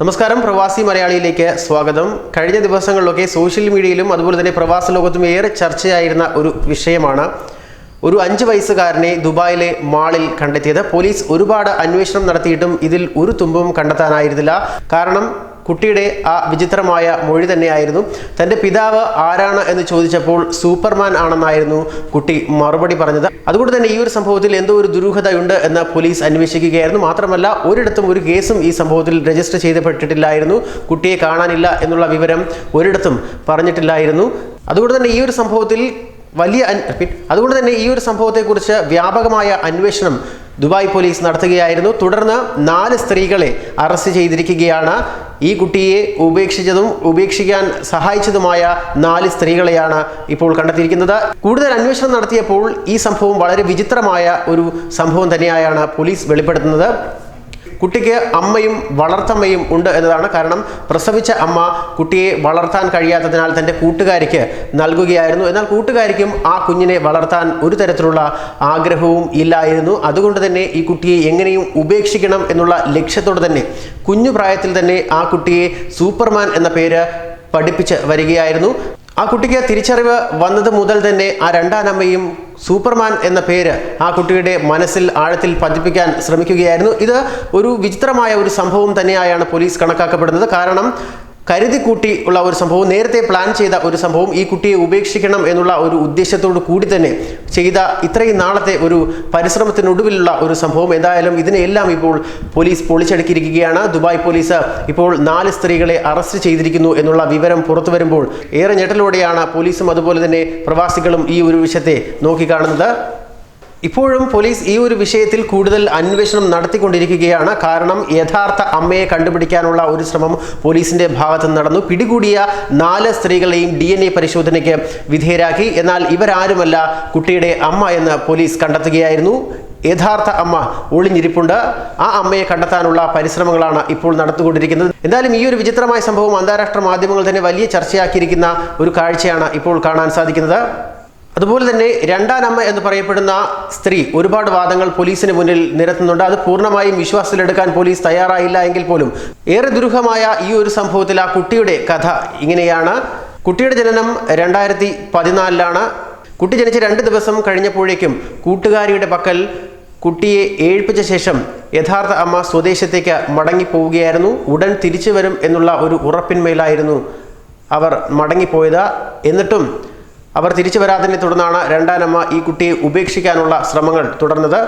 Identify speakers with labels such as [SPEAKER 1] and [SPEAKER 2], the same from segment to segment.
[SPEAKER 1] നമസ്കാരം. പ്രവാസി മലയാളിയിലേക്ക് സ്വാഗതം. കഴിഞ്ഞ ദിവസങ്ങളിലൊക്കെ സോഷ്യൽ മീഡിയയിലും അതുപോലെ തന്നെ പ്രവാസ ലോകത്തും ഏറെ ചർച്ചയായിരുന്ന ഒരു വിഷയമാണ്. ഒരു അഞ്ച് വയസ്സുകാരനെ ദുബായിലെ മാളിൽ കണ്ടെത്തിയത്. പോലീസ് ഒരുപാട് അന്വേഷണം നടത്തിയിട്ടും ഇതിൽ ഒരു തുമ്പും കണ്ടെത്താനായിരുന്നില്ല. കാരണം കുട്ടിയുടെ ആ വിചിത്രമായ മൊഴി തന്നെയായിരുന്നു. തന്റെ പിതാവ് ആരാണ് എന്ന് ചോദിച്ചപ്പോൾ സൂപ്പർമാൻ ആണെന്നായിരുന്നു കുട്ടി മറുപടി പറഞ്ഞത്. അതുകൊണ്ട് തന്നെ ഈ ഒരു സംഭവത്തിൽ എന്തോ ഒരു ദുരൂഹതയുണ്ട് എന്ന് പോലീസ് അന്വേഷിക്കുകയായിരുന്നു. മാത്രമല്ല ഒരിടത്തും ഒരു കേസും ഈ സംഭവത്തിൽ രജിസ്റ്റർ ചെയ്യപ്പെട്ടിട്ടില്ലായിരുന്നു കുട്ടിയെ കാണാനില്ല എന്നുള്ള വിവരം ഒരിടത്തും പറഞ്ഞിട്ടില്ലായിരുന്നു. അതുകൊണ്ട് തന്നെ ഈ ഒരു സംഭവത്തിൽ വലിയ അതുകൊണ്ട് തന്നെ ഈ ഒരു സംഭവത്തെക്കുറിച്ച് വ്യാപകമായ അന്വേഷണം ദുബായ് പോലീസ് നടത്തുകയായിരുന്നു. തുടർന്ന് നാല് സ്ത്രീകളെ അറസ്റ്റ് ചെയ്തിരിക്കുകയാണ് ഈ കുട്ടിയെ ഉപേക്ഷിച്ചതും ഉപേക്ഷിക്കാൻ സഹായിച്ചതുമായ നാല് സ്ത്രീകളെയാണ് ഇപ്പോൾ കണ്ടെത്തിയിരിക്കുന്നത്. കൂടുതൽ അന്വേഷണം നടത്തിയപ്പോൾ ഈ സംഭവം വളരെ വിചിത്രമായ ഒരു സംഭവം തന്നെയായാണ് പോലീസ് വെളിപ്പെടുത്തുന്നത്. കുട്ടിക്ക് അമ്മയും വളർത്തമ്മയും ഉണ്ട് എന്നതാണ് കാരണം പ്രസവിച്ച അമ്മ കുട്ടിയെ വളർത്താൻ കഴിയാത്തതിനാൽ തന്റെ കൂട്ടുകാരിക്ക് നൽകുകയായിരുന്നു. എന്നാൽ കൂട്ടുകാരിക്കും ആ കുഞ്ഞിനെ വളർത്താൻ ഒരു തരത്തിലുള്ള ആഗ്രഹവും ഇല്ലായിരുന്നു. അതുകൊണ്ട് തന്നെ ഈ കുട്ടിയെ എങ്ങനെയും ഉപേക്ഷിക്കണം എന്നുള്ള ലക്ഷ്യത്തോടെ തന്നെ കുഞ്ഞു പ്രായത്തിൽ തന്നെ ആ കുട്ടിയെ സൂപ്പർമാൻ എന്ന പേര് പഠിപ്പിച്ച് വരികയായിരുന്നു. ആ കുട്ടിക്ക് തിരിച്ചറിവ് വന്നത് മുതൽ തന്നെ ആ രണ്ടാനമ്മയും സൂപ്പർമാൻ എന്ന പേര് ആ കുട്ടിയുടെ മനസ്സിൽ ആഴത്തിൽ പതിപ്പിക്കാൻ ശ്രമിക്കുകയായിരുന്നു. ഇത് ഒരു വിചിത്രമായ ഒരു സംഭവം തന്നെയായാണ് പോലീസ് കണക്കാക്കപ്പെടുന്നത്. കാരണം കരുതിക്കൂട്ടി ഉള്ള ഒരു സംഭവം നേരത്തെ പ്ലാൻ ചെയ്ത ഒരു സംഭവം ഈ കുട്ടിയെ ഉപേക്ഷിക്കണം എന്നുള്ള ഒരു ഉദ്ദേശത്തോടു കൂടി തന്നെ ചെയ്ത ഇത്രയും നാളത്തെ ഒരു പരിശ്രമത്തിനൊടുവിലുള്ള ഒരു സംഭവം. എന്തായാലും ഇതിനെല്ലാം ഇപ്പോൾ പോലീസ് പൊളിച്ചടുക്കിയിരിക്കുകയാണ്. ദുബായ് പോലീസ് ഇപ്പോൾ നാല് സ്ത്രീകളെ അറസ്റ്റ് ചെയ്തിരിക്കുന്നു എന്നുള്ള വിവരം പുറത്തു വരുമ്പോൾ ഏറെ ഞെട്ടലോടെയാണ് പോലീസും അതുപോലെ തന്നെ പ്രവാസികളും ഈ ഒരു വിഷയത്തെ നോക്കിക്കാണുന്നത്. ഇപ്പോഴും പോലീസ് ഈ ഒരു വിഷയത്തിൽ കൂടുതൽ അന്വേഷണം നടത്തിക്കൊണ്ടിരിക്കുകയാണ്. കാരണം യഥാർത്ഥ അമ്മയെ കണ്ടുപിടിക്കാനുള്ള ഒരു ശ്രമം പോലീസിന്റെ ഭാഗത്ത് നടന്നു. പിടികൂടിയ നാല് സ്ത്രീകളെയും ഡി എൻ എ പരിശോധനയ്ക്ക് വിധേയരാക്കി. എന്നാൽ ഇവരാരുമല്ല കുട്ടിയുടെ അമ്മ എന്ന് പോലീസ് കണ്ടെത്തുകയായിരുന്നു. യഥാർത്ഥ അമ്മ ഒളിഞ്ഞിരിപ്പുണ്ട്. ആ അമ്മയെ കണ്ടെത്താനുള്ള പരിശ്രമങ്ങളാണ് ഇപ്പോൾ നടത്തുകൊണ്ടിരിക്കുന്നത് എന്തായാലും ഈ ഒരു വിചിത്രമായ സംഭവം അന്താരാഷ്ട്ര മാധ്യമങ്ങൾ തന്നെ വലിയ ചർച്ചയാക്കിയിരിക്കുന്ന ഒരു കാഴ്ചയാണ് ഇപ്പോൾ കാണാൻ സാധിക്കുന്നത്. അതുപോലെ തന്നെ രണ്ടാം അമ്മ എന്ന് പറയപ്പെടുന്ന സ്ത്രീ ഒരുപാട് വാദങ്ങൾ പോലീസിന് മുന്നിൽ നിരത്തുന്നുണ്ട്. അത് പൂർണമായും വിശ്വാസത്തിലെടുക്കാൻ പോലീസ് തയ്യാറായില്ല എങ്കിൽ പോലും ഏറെ ദുരൂഹമായ ഈ ഒരു സംഭവത്തിൽ ആ കുട്ടിയുടെ കഥ ഇങ്ങനെയാണ്. കുട്ടിയുടെ ജനനം രണ്ടായിരത്തി പതിനാലിലാണ് കുട്ടി ജനിച്ച രണ്ട് ദിവസം കഴിഞ്ഞപ്പോഴേക്കും കൂട്ടുകാരിയുടെ പക്കൽ കുട്ടിയെ ഏൽപ്പിച്ച ശേഷം യഥാർത്ഥ അമ്മ സ്വദേശത്തേക്ക് മടങ്ങിപ്പോവുകയായിരുന്നു. ഉടൻ തിരിച്ചു വരും എന്നുള്ള ഒരു ഉറപ്പിന്മേലായിരുന്നു അവർ മടങ്ങിപ്പോയത്. എന്നിട്ടും അവർ തിരിച്ചു വരാതിനെ തുടർന്നാണ് രണ്ടാനമ്മ ഈ കുട്ടിയെ ഉപേക്ഷിക്കാനുള്ള ശ്രമങ്ങൾ തുടർന്നത്.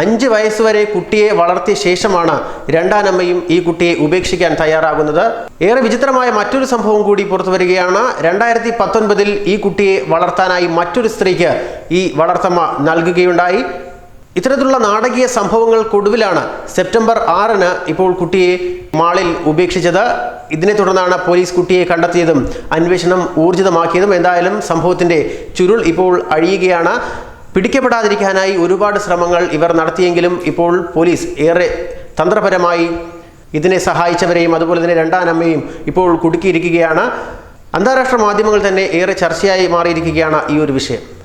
[SPEAKER 1] അഞ്ച് വയസ്സുവരെ കുട്ടിയെ വളർത്തിയ ശേഷമാണ് രണ്ടാനമ്മയും ഈ കുട്ടിയെ ഉപേക്ഷിക്കാൻ തയ്യാറാകുന്നത്. ഏറെ വിചിത്രമായ മറ്റൊരു സംഭവം കൂടി പുറത്തു വരികയാണ്. രണ്ടായിരത്തി പത്തൊൻപതിൽ ഈ കുട്ടിയെ വളർത്താനായി മറ്റൊരു സ്ത്രീക്ക് ഈ വളർത്തമ്മ നൽകുകയുണ്ടായി. ഇത്തരത്തിലുള്ള നാടകീയ സംഭവങ്ങൾക്കൊടുവിലാണ് സെപ്റ്റംബർ ആറിന് ഇപ്പോൾ കുട്ടിയെ മാളിൽ ഉപേക്ഷിച്ചത്. ഇതിനെ തുടർന്നാണ് പോലീസ് കുട്ടിയെ കണ്ടെത്തിയതും അന്വേഷണം ഊർജിതമാക്കിയതും. എന്തായാലും സംഭവത്തിന്റെ ചുരുൾ ഇപ്പോൾ അഴിയുകയാണ്. പിടിക്കപ്പെടാതിരിക്കാനായി ഒരുപാട് ശ്രമങ്ങൾ ഇവർ നടത്തിയെങ്കിലും ഇപ്പോൾ പോലീസ് ഏറെ തന്ത്രപരമായി ഇതിനെ സഹായിച്ചവരെയും അതുപോലെ തന്നെ രണ്ടാനമ്മയും ഇപ്പോൾ കുടുക്കിയിരിക്കുകയാണ്. അന്താരാഷ്ട്ര മാധ്യമങ്ങൾ തന്നെ ഏറെ ചർച്ചയായി മാറിയിരിക്കുകയാണ് ഈ ഒരു വിഷയം.